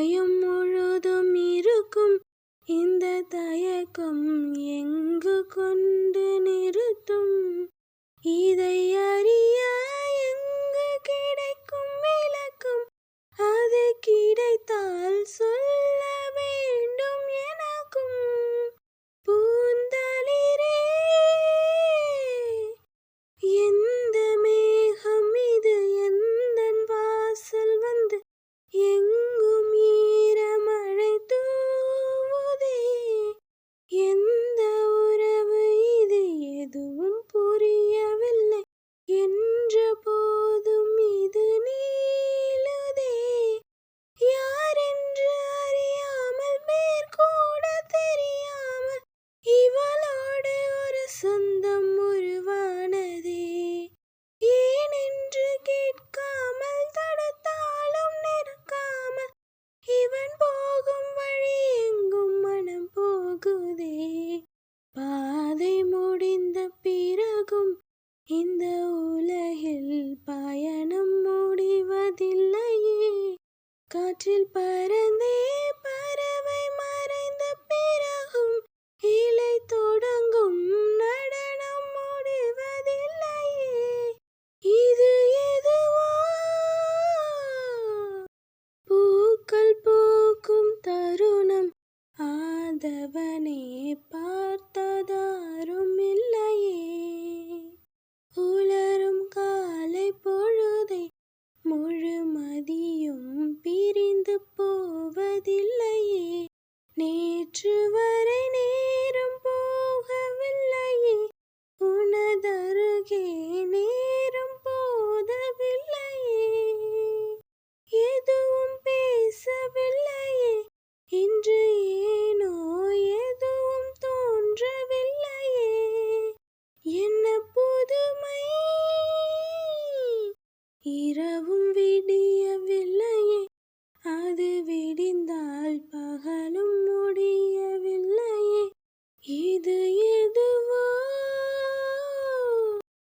இதயம் முழுதும் இருக்கும். இந்த தயக்கம் எங்கு கொண்டு நிறுத்தும்? இதை இந்த உலகில் பயணம் முடிவதில்லையே. காற்றில் பறந்தே பறவை மறைந்த பிறகும் இலை தொடங்கும் நடனம் முடிவதில்லையே. இது எதுவோ? பூக்கள் பூக்கும் தருணம் ஆதவன் போகவில்லையே நேற்று வரை நேரம் போகவில்லையே. உனதருகே